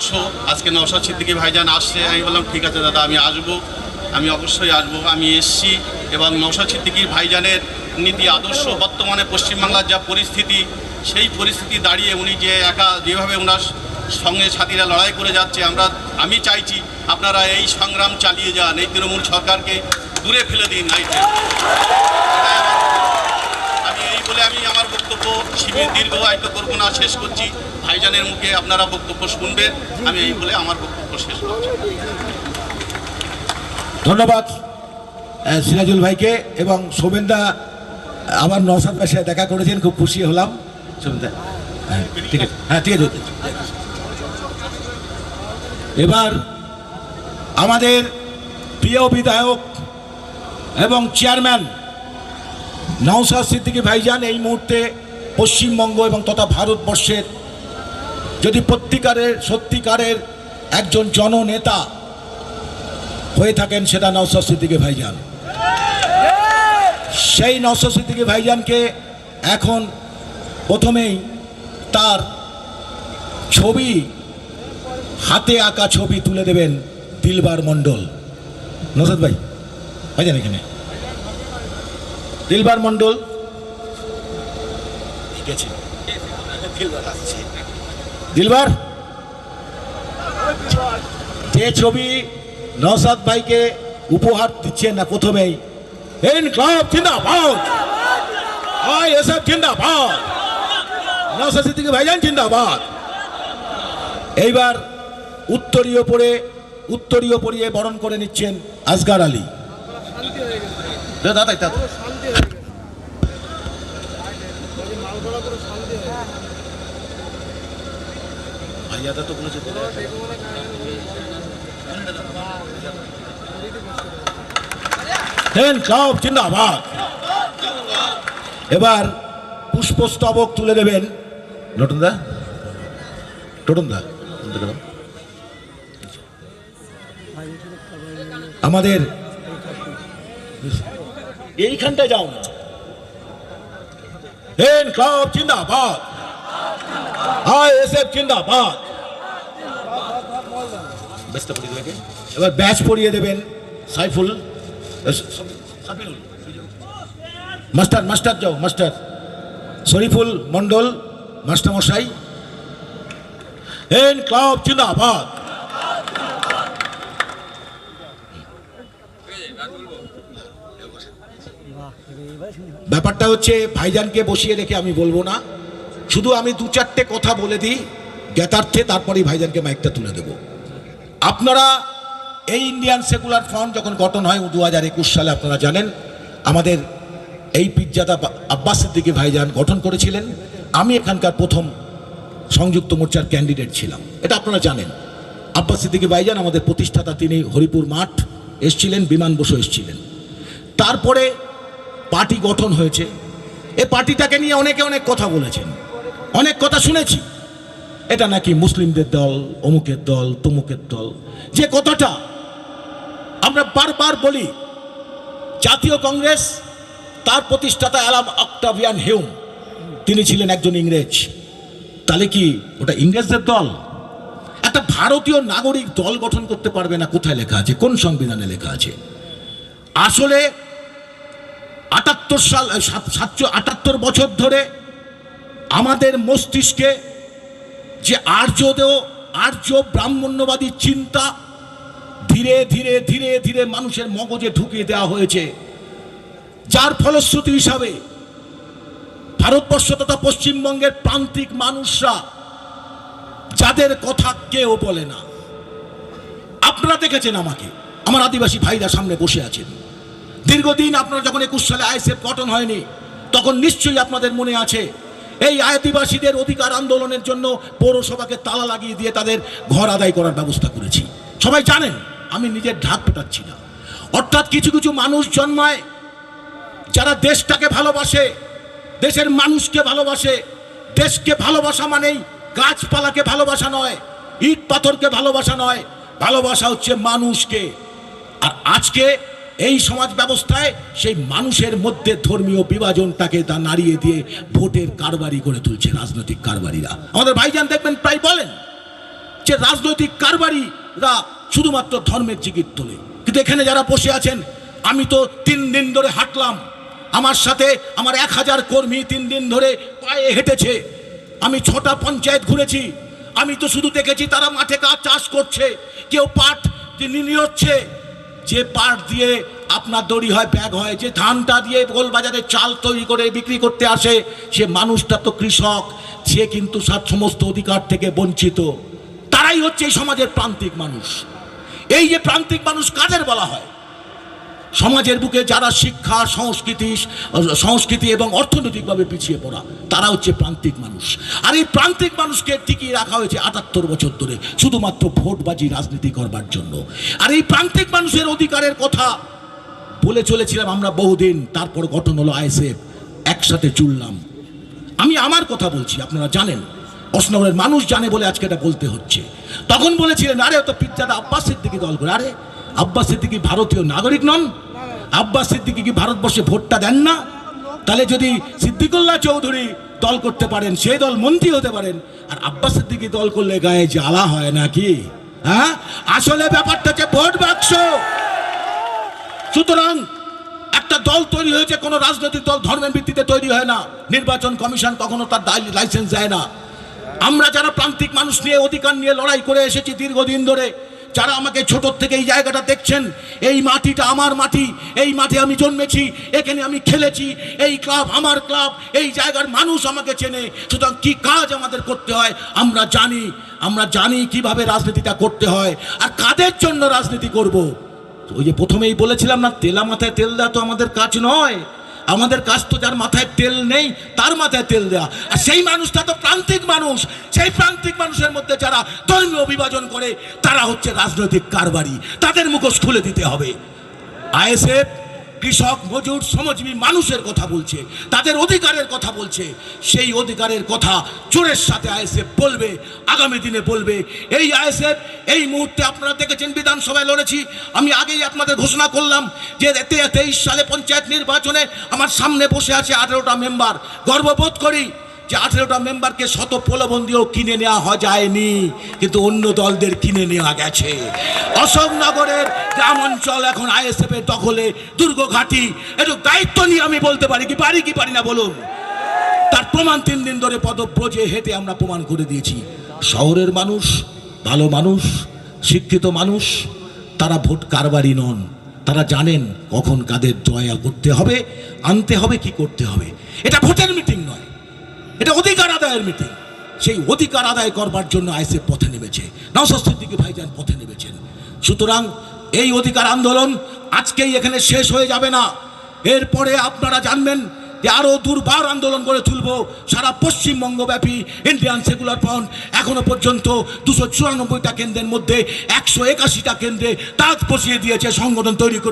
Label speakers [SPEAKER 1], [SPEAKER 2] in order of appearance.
[SPEAKER 1] আসো। আজকে নওশাদ সিদ্দিকী ভাইজান আসছে। আমি বললাম, ঠিক আছে দাদা, আমি আসব। আমি অবশ্যই আসব। আমি এসছি এবং নওশাদ সিদ্দিকী ভাইজানের নীতি, আদর্শ, বর্তমানে পশ্চিমবাংলার যা পরিস্থিতি, সেই পরিস্থিতি দাঁড়িয়ে উনি যে একা যেভাবে ওনার সঙ্গে সাথীরা লড়াই করে যাচ্ছে, আমরা, আমি চাইছি আপনারা এই সংগ্রাম চালিয়ে যান। এই তৃণমূল সরকারকে দূরে ফেলে দিন এই এটাই আমার আমি এই বলে আমি আমার বক্তব্য দীর্ঘ আয়ত করব না, শেষ করছি। ভাইজানের মুখে আপনারা বক্তব্য শুনবেন, আমি এই বলে আমার বক্তব্য শেষ করছি।
[SPEAKER 2] ধন্যবাদ সিরাজুল ভাইকে এবং শোভেন্দা আবার নসাদ সাথে দেখা করেছেন, খুব খুশি হলাম। শোভেন্দা হ্যাঁ ঠিক আছে হ্যাঁ ঠিক আছে এবার আমাদের প্রিয় বিধায়ক এবং চেয়ারম্যান নওসাদ সিদ্দিকী ভাইজান এই মুহূর্তে পশ্চিমবঙ্গ এবং তথা ভারতবর্ষের যদি প্রত্যিকারের, সত্যিকারের একজন জননেতা হয়ে থাকেন সেটা নওসাদ সিদ্দিকী ভাইজান। সেই নওসাদ ভাইজানকে এখন প্রথমেই তার ছবি, হাতে আঁকা ছবি তুলে দেবেন দিলবার মণ্ডল। নসাদ ভাই, ভাইজান এখানে। দিলবার মণ্ডল আছে দিলবার? যে ছবি ভাইকে উপহার দিচ্ছেন না প্রথমেই এন ক্লাব জিন্দাবাদ। আই এসএফ জিন্দাবাদ। নসাদ সিদ্দিকী ভাইজান জিন্দাবাদ। এইবার উত্তরীয় পরে উত্তরীয় পরিয়ে বরণ করে নিচ্ছেন আজগার আলী। দাদা দাদা ভাইয়াদা তো বলেছে দেন সব জিন্দাবাদ। এবার পুষ্পস্তবক তুলে দেবেন। নটনদা? টোটনদা আমাদের এইখানটায় যাও না। দেন ক্লাব জিন্দাবাদ। আই এস এফ জিন্দাবাদ। ব্যস্ত পড়িয়ে দেবে এবার ব্যাচ পরিয়ে দেবেন সাইফুল। মাস্টার মাস্টার যাও, মাস্টার। শরীফুল মন্ডল মাস্টার মশাই এন ক্লাব জিন্দাবাদ। ব্যাপারটা হচ্ছে, ভাইজানকে বসিয়ে রেখে আমি বলব না। শুধু আমি দু চারটে কথা বলে দিই, জ্ঞাতার্থে তারপরেই ভাইজানকে মাইকটা তুলে দেব। আপনারা এই ইন্ডিয়ান সেকুলার ফ্রন্ট যখন গঠন হয়, দু হাজার একুশ সালে আপনারা জানেন, আমাদের এই পিজ্জাদা আব্বাস সিদ্দিকী ভাইজান গঠন করেছিলেন। আমি এখানকার প্রথম সংযুক্ত মোর্চার ক্যান্ডিডেট ছিলাম। এটা আপনারা জানেন। আব্বাস সিদ্দিকী ভাইজান আমাদের প্রতিষ্ঠাতা, তিনি হরিপুর মাঠ এসছিলেন, বিমান বসু এসছিলেন। তারপরে পার্টি গঠন হয়েছে। এ পার্টিটাকে নিয়ে অনেকে অনেক কথা বলেছেন। অনেক কথা শুনেছি। এটা নাকি মুসলিমদের দল, অমুকের দল, তমুকের দল। যে কথাটা আমরা বারবার বলি, জাতীয় কংগ্রেস, তার প্রতিষ্ঠাতা অ্যালাম অক্টাভিয়ান হিউম, তিনি ছিলেন একজন ইংরেজ। তাহলে কি ওটা ইংরেজদের দল? একটা ভারতীয় নাগরিক দল গঠন করতে পারবে না, কোথায় লেখা আছে? কোন সংবিধানে লেখা আছে? আসলে আটাত্তর সাল সাতশো আটাত্তর বছর ধরে আমাদের মস্তিষ্কে যে আর্যদেও আর্য ব্রাহ্মণ্যবাদী চিন্তা ধীরে ধীরে ধীরে ধীরে মানুষের মগজে ঢুকিয়ে দেওয়া হয়েছে। যার ফলশ্রুতি হিসাবে ভারতবর্ষ তথা পশ্চিমবঙ্গের প্রান্তিক মানুষরা যাদের কথা কেউ বলে না। আপনারা দেখেছেন আমাকে, আমার আদিবাসী ভাইরা সামনে বসে আছেন। দীর্ঘদিন আপনারা যখন একুশ সালে আইএসএফ গঠন হয়নি, তখন নিশ্চয়ই আপনাদের মনে আছে এই আদিবাসীদের অধিকার আন্দোলনের জন্য পৌরসভাকে তালা লাগিয়ে দিয়ে তাদের ঘর আদায় করার ব্যবস্থা করেছি। সবাই জানেন, আমি নিজের ঢাক পেটাচ্ছি না। অর্থাৎ কিছু কিছু মানুষ জন্মায়, যারা দেশটাকে ভালোবাসে, দেশের মানুষকে ভালোবাসে। দেশকে ভালোবাসা মানেই গাছপালাকে ভালোবাসা নয় ইট পাথরকে ভালোবাসা নয়। ভালোবাসা হচ্ছে মানুষকে। আর আজকে এই সমাজ ব্যবস্থায় সেই মানুষের মধ্যে ধর্মীয় বিভাজনটাকে তা নাড়িয়ে দিয়ে ভোটের কারবারি করে তুলছে রাজনৈতিক কারবারিরা। আমাদের ভাইজান দেখবেন, প্রায় বলেন যে রাজনৈতিক কারবারিরা শুধুমাত্র ধর্মের জিগির তোলে। কিন্তু এখানে যারা বসে আছেন, আমি তো তিন দিন ধরে হাঁটলাম। আমার সাথে আমার এক হাজার কর্মী তিন দিন ধরে পায়ে হেঁটেছে। আমি ছটা পঞ্চায়েত ঘুরেছি। আমি তো শুধু দেখেছি তারা মাঠে কাজ চাষ করছে। কেউ পাট নিচ্ছে যে পাট দিয়ে আপনার দড়ি হয়, ব্যাগ হয়, যে ধানটা দিয়ে গোলবাজারে চাল তৈরি করে বিক্রি করতে আসে, সে মানুষটা তো কৃষক, সে কিন্তু সাত সমস্ত অধিকার থেকে বঞ্চিত। তারাই হচ্ছে এই সমাজের প্রান্তিক মানুষ। এই যে প্রান্তিক মানুষ কাদের বলা হয়? সমাজের বুকে যারা শিক্ষা, সংস্কৃতি সংস্কৃতি এবং অর্থনৈতিকভাবে পিছিয়ে পড়া, তারা হচ্ছে প্রান্তিক মানুষ। আর এই প্রান্তিক মানুষকে টিকিয়ে রাখা হয়েছে আটাত্তর বছর ধরে, শুধুমাত্র ভোটবাজি রাজনীতি করবার জন্য। আর এই প্রান্তিক মানুষের অধিকারের কথা বলে চলেছিলাম আমরা বহুদিন, তারপর গঠন হলো আইএসএফ, একসাথে চুললাম। আমি আমার কথা বলছি, আপনারা জানেন। অসনগরের মানুষ জানে বলে আজকে এটা বলতে হচ্ছে। তখন বলেছিলেন, আরে তো পিজ্জাদা আব্বাস সিদ্দিকি দল করে। আরে আব্বাস সিদ্দিকি ভারতীয় নাগরিক নন। আব্বাস সিদ্দিকি কি ভারতবর্ষে ভোটটা দেন না? তাহলে যদি সিদ্দিকুল্লাহ চৌধুরী দল করতে পারেন, সেই দল মন্ত্রী হতে পারেন, আর আব্বাস সিদ্দিকি দল করলে গায়ে জ্বালা হয় নাকি? হ্যাঁ? আসলে ব্যাপারটা হচ্ছে ভোট বাক্স। সুতরাং একটা দল তৈরি হয়েছে, কোনো রাজনৈতিক দল ধর্মের ভিত্তিতে তৈরি হয় না। নির্বাচন কমিশন কখনো তার লাইসেন্স দেয় না। আমরা যারা প্রান্তিক মানুষ নিয়ে অধিকার নিয়ে লড়াই করে এসেছি দীর্ঘদিন ধরে যারা আমাকে ছোট থেকে এই জায়গাটা দেখছেন, এই মাটিটা আমার মাটি, এই মাঠে আমি জন্মেছি, এখানে আমি খেলেছি, এই ক্লাব আমার ক্লাব, এই জায়গার মানুষ আমাকে চেনে সুতরাং কি কাজ আমাদের করতে হয়, আমরা জানি আমরা জানি কীভাবে রাজনীতিটা করতে হয় আর কাদের জন্য রাজনীতি করব। ওই যে প্রথমেই বলেছিলাম না তেলা মাথায় তেল দেওয়া তো আমাদের কাজ নয় আমাদের কাজ তো যার মাথায় তেল নেই, তার মাথায় তেল দেওয়া আর সেই মানুষটা তো প্রান্তিক মানুষ। সেই প্রান্তিক মানুষের মধ্যে যারা ধর্মীয় বিভাজন করে, তারা হচ্ছে রাজনৈতিক কারবারি। তাদের মুখোশ খুলে দিতে হবে। আইএসএফ কৃষক, মজুর, শ্রমজীবী মানুষের কথা বলছে, তাদের অধিকারের কথা বলছে। সেই অধিকারের কথা জোরের সাথে আইএসএফ বলবে, আগামী দিনে বলবে। এই আইএসএফ, এই মুহূর্তে আপনারা দেখেছেন বিধানসভায় লড়েছি। আমি আগেই আপনাদের ঘোষণা করলাম যে তেইশ সালে পঞ্চায়েত নির্বাচনে আমার সামনে বসে আছে আঠেরোটা মেম্বার। গর্ববোধ করি যে আঠেরোটা মেম্বারকে শত প্রলোভন কিনে নেওয়া হয় যায়নি, কিন্তু অন্য দলদের কিনে নেওয়া গেছে। অশোকনগরের গ্রাম অঞ্চল এখন আইএসএফ এর দখলে দুর্গ ঘাটি একটু দায়িত্ব নিয়ে আমি বলতে পারি কি পারি কি পারি না বলুন? তার প্রমাণ তিন দিন ধরে পদব্রজে হেঁটে আমরা প্রমাণ করে দিয়েছি। শহরের মানুষ, ভালো মানুষ, শিক্ষিত মানুষ, তারা ভোট কারবারি নন। তারা জানেন কখন কাদের জয়া করতে হবে, আনতে হবে, কি করতে হবে। এটা ভোটের মিটিং। এটা অধিকার আদায়ের মিটিং। সেই অধিকার আদায় করবার জন্য আইসিএফ পথে নেমেছে। নওশাদ সিদ্দিকী ভাইজান পথে নেমেছেন। সুতরাং এই অধিকার আন্দোলন আজকেই এখানে শেষ হয়ে যাবে না। এরপরে আপনারা জানবেন যে আরও দুর্বার আন্দোলন করে তুলব। সারা পশ্চিমবঙ্গব্যাপী ইন্ডিয়ান সেকুলার ফ্রন্ট এখনও পর্যন্ত দুশো চুরানব্বইটা কেন্দ্রের মধ্যে একশো একাশিটা কেন্দ্রে তাক বসিয়ে দিয়েছে সংগঠন তৈরি করে।